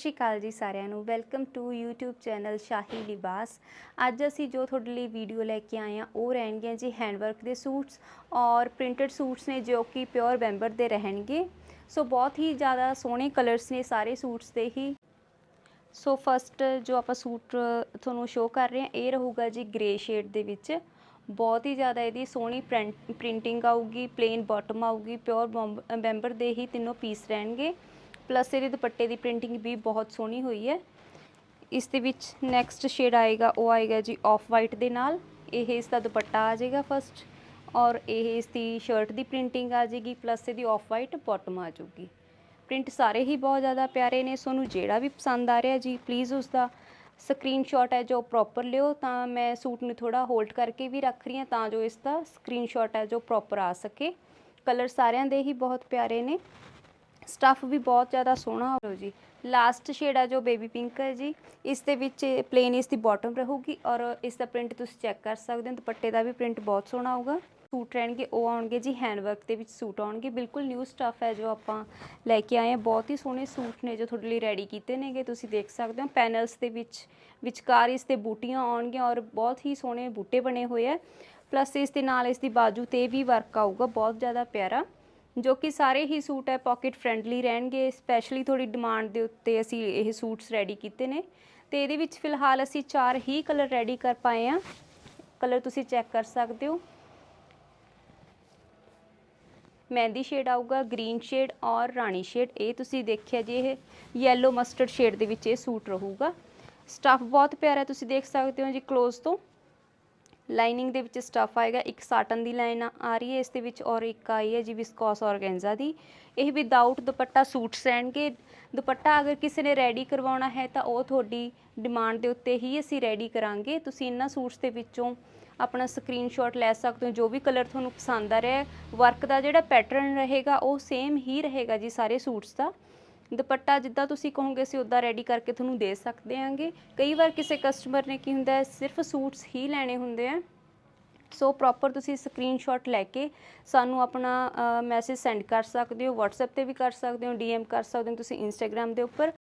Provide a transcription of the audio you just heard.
ਸਤਿ ਸ਼੍ਰੀ ਅਕਾਲ ਜੀ ਸਾਰਿਆਂ ਨੂੰ। Welcome to YouTube channel Shahi Libas ਅੱਜ ਅਸੀਂ ਜੋ ਤੁਹਾਡੇ ਲਈ ਵੀਡੀਓ ਲੈ ਕੇ ਆਏ ਹਾਂ, ਉਹ ਰਹਿਣਗੇ ਜੀ ਹੈਂਡਵਰਕ ਦੇ ਸੂਟਸ ਔਰ ਪ੍ਰਿੰਟਡ ਸੂਟਸ ਨੇ ਜੋ ਕਿ ਪਿਓਰ ਬੈਂਬਰ ਦੇ ਰਹਿਣਗੇ। ਸੋ ਬਹੁਤ ਹੀ ਜ਼ਿਆਦਾ ਸੋਹਣੇ ਕਲਰਸ ਨੇ ਸਾਰੇ ਸੂਟਸ ਦੇ ਹੀ। ਸੋ ਫਸਟ ਜੋ ਆਪਾਂ ਸੂਟ ਤੁਹਾਨੂੰ ਸ਼ੋਅ ਕਰ ਰਹੇ ਹਾਂ, ਇਹ ਰਹੂਗਾ ਜੀ ਗ੍ਰੇ ਸ਼ੇਡ ਦੇ ਵਿੱਚ। ਬਹੁਤ ਹੀ ਜ਼ਿਆਦਾ ਇਹਦੀ ਸੋਹਣੀ ਪ੍ਰਿੰਟਿੰਗ ਆਊਗੀ ਪਲੇਨ ਬਾਟਮ ਆਊਗੀ ਪਿਓਰ ਬੈਂਬਰ ਦੇ ਹੀ ਤਿੰਨੋਂ ਪੀਸ ਰਹਿਣਗੇ। ਪਲੱਸ ਇਹਦੇ ਦੁਪੱਟੇ ਦੀ ਪ੍ਰਿੰਟਿੰਗ ਵੀ ਬਹੁਤ ਸੋਹਣੀ ਹੋਈ ਹੈ। ਇਸ ਦੇ ਵਿੱਚ ਨੈਕਸਟ ਸ਼ੇਡ ਆਏਗਾ, ਉਹ ਆਏਗਾ ਜੀ ਆਫ ਵਾਈਟ ਦੇ ਨਾਲ। ਇਹ ਇਸ ਦਾ ਦੁਪੱਟਾ ਆ ਜਾਏਗਾ ਫਸਟ ਔਰ ਇਹ ਇਸ ਦੀ ਸ਼ਰਟ ਦੀ ਪ੍ਰਿੰਟਿੰਗ ਆ ਜਾਏਗੀ ਪਲੱਸ ਇਹਦੀ ਆਫ ਵਾਈਟ ਬਾਟਮ ਆ ਜਾਊਗੀ। ਪ੍ਰਿੰਟ ਸਾਰੇ ਹੀ ਬਹੁਤ ਜ਼ਿਆਦਾ ਪਿਆਰੇ ਨੇ, ਸੋਨੂੰ ਜਿਹੜਾ ਵੀ ਪਸੰਦ ਆ ਰਿਹਾ ਜੀ ਪਲੀਜ਼ ਉਸ ਦਾ ਸਕਰੀਨਸ਼ਾਟ ਹੈ ਜੋ ਪ੍ਰੋਪਰ ਲਿਓ ਤਾਂ ਮੈਂ ਸੂਟ ਨੂੰ ਥੋੜਾ ਹੋਲਡ ਕਰਕੇ ਵੀ ਰੱਖ ਰਹੀ ਹਾਂ ਤਾਂ ਜੋ ਇਸ ਦਾ ਸਕਰੀਨਸ਼ਾਟ ਹੈ ਜੋ ਪ੍ਰੋਪਰ ਆ ਸਕੇ। ਕਲਰ ਸਾਰਿਆਂ ਦੇ ਹੀ ਬਹੁਤ ਪਿਆਰੇ ਨੇ। ਸਟੱਫ ਵੀ ਬਹੁਤ ਜ਼ਿਆਦਾ ਸੋਹਣਾ ਹੋ ਜੀ। ਲਾਸਟ ਸ਼ੇਡ ਆ ਜੋ ਬੇਬੀ ਪਿੰਕ ਹੈ ਜੀ, ਇਸ ਦੇ ਵਿੱਚ ਪਲੇਨ ਇਸ ਦੀ ਬਾਟਮ ਰਹੂਗੀ ਔਰ ਇਸ ਦਾ ਪ੍ਰਿੰਟ ਤੁਸੀਂ ਚੈੱਕ ਕਰ ਸਕਦੇ ਹੋ, ਦੁਪੱਟੇ ਦਾ ਵੀ ਪ੍ਰਿੰਟ ਬਹੁਤ ਸੋਹਣਾ ਆਊਗਾ ਸੂਟ ਰਹਿਣਗੇ, ਉਹ ਆਉਣਗੇ ਜੀ ਹੈਂਡਵਰਕ ਦੇ ਵਿੱਚ ਸੂਟ ਆਉਣਗੇ, ਬਿਲਕੁਲ ਨਿਊ ਸਟੱਫ ਹੈ ਜੋ ਆਪਾਂ ਲੈ ਕੇ ਆਏ ਹਾਂ। ਬਹੁਤ ਹੀ ਸੋਹਣੇ ਸੂਟ ਨੇ ਜੋ ਤੁਹਾਡੇ ਲਈ ਰੈਡੀ ਕੀਤੇ ਨੇਗੇ, ਤੁਸੀਂ ਦੇਖ ਸਕਦੇ ਹੋ। ਪੈਨਲਸ ਦੇ ਵਿੱਚ, ਵਿਚਕਾਰ ਇਸ ਤੇ ਬੂਟੀਆਂ ਆਉਣਗੀਆਂ ਔਰ ਬਹੁਤ ਹੀ ਸੋਹਣੇ ਬੂਟੇ ਬਣੇ ਹੋਏ ਆ। ਪਲੱਸ ਇਸ ਦੇ ਨਾਲ ਇਸ ਦੀ ਬਾਜੂ ਤੇ ਵੀ ਵਰਕ ਆਊਗਾ, ਬਹੁਤ ਜ਼ਿਆਦਾ ਪਿਆਰਾ। ਜੋ ਕਿ ਸਾਰੇ ਹੀ ਸੂਟ ਹੈ ਪਾਕਟ ਫ੍ਰੈਂਡਲੀ ਰਹਿਣਗੇ ਸਪੈਸ਼ਲੀ ਥੋੜੀ ਡਿਮਾਂਡ ਦੇ ਉੱਤੇ ਅਸੀਂ ਇਹ ਸੂਟਸ ਰੈਡੀ ਕੀਤੇ ਨੇ। ਤੇ ਇਹਦੇ ਵਿੱਚ ਫਿਲਹਾਲ ਅਸੀਂ ਚਾਰ ਹੀ ਕਲਰ ਰੈਡੀ ਕਰ ਪਾਏ ਆ ਕਲਰ ਤੁਸੀਂ ਚੈੱਕ ਕਰ ਸਕਦੇ ਹੋ। ਮਹਿੰਦੀ ਸ਼ੇਡ ਆਊਗਾ ਗ੍ਰੀਨ ਸ਼ੇਡ ਔਰ ਰਾਣੀ ਸ਼ੇਡ ਇਹ ਤੁਸੀਂ ਦੇਖਿਆ ਜੀ ਇਹ ਯੈਲੋ ਮਸਟਰਡ ਸ਼ੇਡ ਦੇ ਵਿੱਚ ਇਹ ਸੂਟ ਰਹੂਗਾ। ਸਟੱਫ ਬਹੁਤ ਪਿਆਰਾ ਤੁਸੀਂ ਦੇਖ ਸਕਦੇ ਹੋ ਜੀ ক্লোਜ਼ ਤੋਂ। ਲਾਈਨਿੰਗ ਦੇ ਵਿੱਚ ਸਟੱਫ ਆਏਗਾ, ਇੱਕ ਸਾਟਨ ਦੀ ਲਾਈਨ ਆ ਰਹੀ ਹੈ, ਇਸ ਦੇ ਵਿੱਚ ਔਰ ਇੱਕ ਆਈ ਹੈ ਜੀ ਵਿਸਕੋਸ ਔਰਗੈਂਜ਼ਾ ਦੀ। ਇਹ ਵਿਦਆਊਟ ਦੁਪੱਟਾ ਸੂਟਸ ਰਹਿਣਗੇ। ਦੁਪੱਟਾ ਅਗਰ ਕਿਸੇ ਨੇ ਰੈਡੀ ਕਰਵਾਉਣਾ ਹੈ ਤਾਂ ਉਹ ਤੁਹਾਡੀ ਡਿਮਾਂਡ ਦੇ ਉੱਤੇ ਹੀ ਅਸੀਂ ਰੈਡੀ ਕਰਾਂਗੇ। ਤੁਸੀਂ ਇਹਨਾਂ ਸੂਟਸ ਦੇ ਵਿੱਚੋਂ ਆਪਣਾ ਸਕਰੀਨਸ਼ਾਟ ਲੈ ਸਕਦੇ ਹੋ, ਜੋ ਵੀ ਕਲਰ ਤੁਹਾਨੂੰ ਪਸੰਦ ਆ ਰਿਹਾ ਵਰਕ ਦਾ ਜਿਹੜਾ ਪੈਟਰਨ ਰਹੇਗਾ, ਉਹ ਸੇਮ ਹੀ ਰਹੇਗਾ ਜੀ ਸਾਰੇ ਸੂਟਸ ਦਾ। ਦੁਪੱਟਾ ਜਿੱਦਾਂ ਤੁਸੀਂ ਕਹੋਗੇ ਅਸੀਂ ਉਦਾਂ ਰੈਡੀ ਕਰਕੇ ਤੁਹਾਨੂੰ ਦੇ ਸਕਦੇ ਆਂਗੇ। ਕਈ ਵਾਰ ਕਿਸੇ ਕਸਟਮਰ ਨੇ ਕੀ ਹੁੰਦਾ ਸਿਰਫ ਸੂਟਸ ਹੀ ਲੈਣੇ ਹੁੰਦੇ ਆ। ਸੋ ਪ੍ਰੋਪਰ ਤੁਸੀਂ ਸਕਰੀਨਸ਼ਾਟ ਲੈ ਕੇ ਸਾਨੂੰ ਆਪਣਾ ਮੈਸੇਜ ਸੈਂਡ ਕਰ ਸਕਦੇ ਹੋ, WhatsApp ਤੇ ਵੀ ਕਰ ਸਕਦੇ ਹੋ DM ਕਰ ਸਕਦੇ ਹੋ, ਤੁਸੀਂ Instagram ਦੇ ਉੱਪਰ।